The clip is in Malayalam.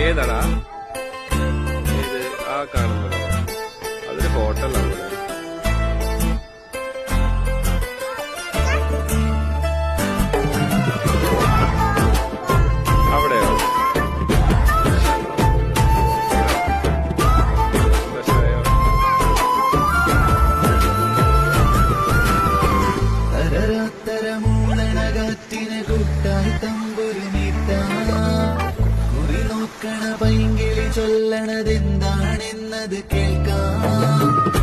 ഏതാടാ? ഇത് ആ കാണുന്നത് അതൊരു ഹോട്ടലാണ്. അവിടെയോ? തരരാത്തരമൂളണകാറ്റിന് കൂട്ടായി തമ്പുരു കുറി നോക്കണ പൈങ്കിളി ചൊല്ലണതെന്താണെന്നത് കേൾക്കാം.